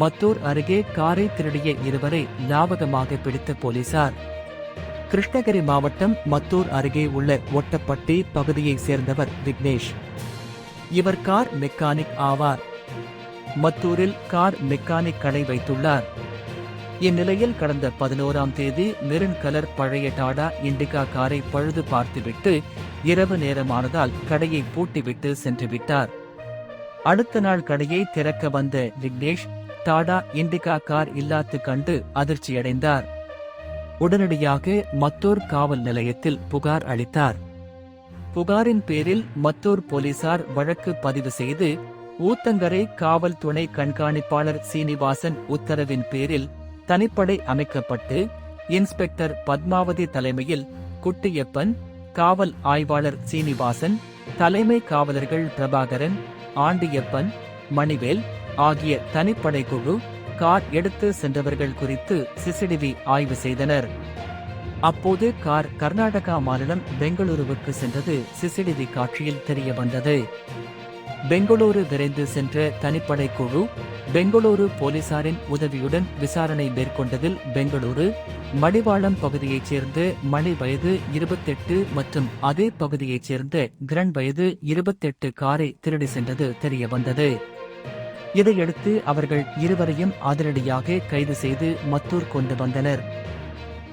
மத்தூர் அருகே காரை திருடிய இருவரை லாபகமாக பிடித்த போலீசார். கிருஷ்ணகிரி மாவட்டம் மத்தூர் அருகே உள்ள ஒட்டப்பட்டி பகுதியைச் சேர்ந்தவர் விக்னேஷ். இவர் கார் மெக்கானிக் ஆவார். மத்தூரில் கார் மெக்கானிக் கடை வைத்துள்ளார். இந்நிலையில் கடந்த பதினோராம் தேதி மெரூன் கலர் பழைய டாடா இண்டிகா காரை பழுது பார்த்துவிட்டு இரவு நேரமானதால் கடையை பூட்டிவிட்டு சென்று விட்டார் அடுத்த நாள் கடையை திறக்க வந்த விக்னேஷ் டாடா இண்டிகா கார் இல்லாத்து கண்டு அதிர்ச்சியடைந்தார். உடனடியாக மத்தூர் காவல் நிலையத்தில் புகார் அளித்தார். புகாரின் பேரில் மத்தூர் போலீசார் வழக்கு பதிவு செய்து ஊத்தங்கரை காவல் துணை கண்காணிப்பாளர் சீனிவாசன் உத்தரவின் பேரில் தனிப்படை அமைக்கப்பட்டு இன்ஸ்பெக்டர் பத்மாவதி தலைமையில் குட்டியப்பன் காவல் ஆய்வாளர் சீனிவாசன் தலைமை காவலர்கள் பிரபாகரன் ஆண்டியப்பன் மணிவேல் ஆகிய தனிப்படை குழு கார் எடுத்து சென்றவர்கள் குறித்து சிசிடிவி ஆய்வு செய்தனர். அப்போது கார் கர்நாடகா மாநிலம் பெங்களூருவுக்கு சென்றது. சிசிடிவி காட்சியில் தெரிய வந்தது. பெங்களூரு விரைந்து சென்ற தனிப்படை குழு பெங்களூரு போலீசாரின் உதவியுடன் விசாரணை மேற்கொண்டதில் பெங்களூரு மடிவாளம் பகுதியைச் சேர்ந்த மணி வயது இருபத்தெட்டு மற்றும் அதே பகுதியைச் சேர்ந்த கிரண் வயது இருபத்தெட்டு காரை திருடி சென்றது தெரியவந்தது. இதையடுத்து அவர்கள் இருவரையும் அதிரடியாக கைது செய்து மத்தூர் கொண்டு வந்தனர்.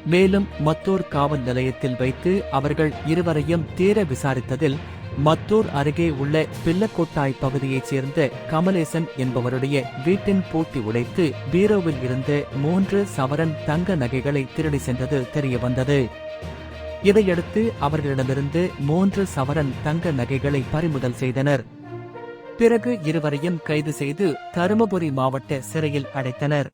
மேலும் மத்தூர் காவல் நிலையத்தில் வைத்து அவர்கள் இருவரையும் தீர விசாரித்ததில் மத்தூர் அருகே உள்ள பில்லக்கோட்டாய் பகுதியைச் சேர்ந்த கமலேசன் என்பவருடைய வீட்டின் பூட்டி உடைத்து பீரோவில் இருந்த மூன்று சவரன் தங்க நகைகளை திருடி சென்றது தெரியவந்தது. இதையடுத்து அவர்களிடமிருந்து மூன்று சவரன் தங்க நகைகளை பறிமுதல் செய்தனர். பிறகு இருவரையும் கைது செய்து தருமபுரி மாவட்ட சிறையில் அடைத்தனர்.